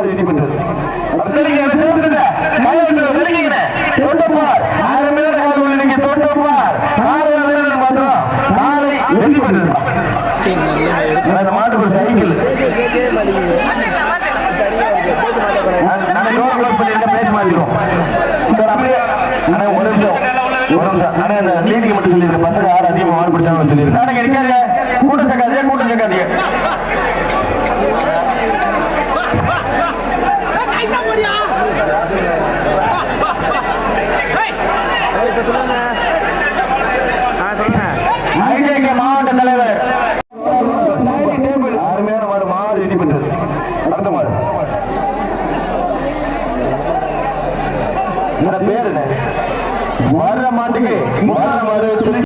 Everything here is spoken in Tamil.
பண்றது அந்த மாட்டுக்கு ஒரு சைக்கிள் நாளை டோர் க்ளோஸ் பண்ணிட்டு பேச்சு மாத்திரும் சார் அப்படியே அண்ணா ஒரு நிமிஷம். ஒரு நிமிஷம். அண்ணா இந்த லீடிங் மட்டும் சொல்லிருக்கேன் பசங்க யார் அதிகமா மாடு பிடிச்சாங்கன்னு சொல்லிருக்கேன் மாடு அடுத்த மாடு இந்த பேர் என்ன? வர்ற மாட்டுக்கு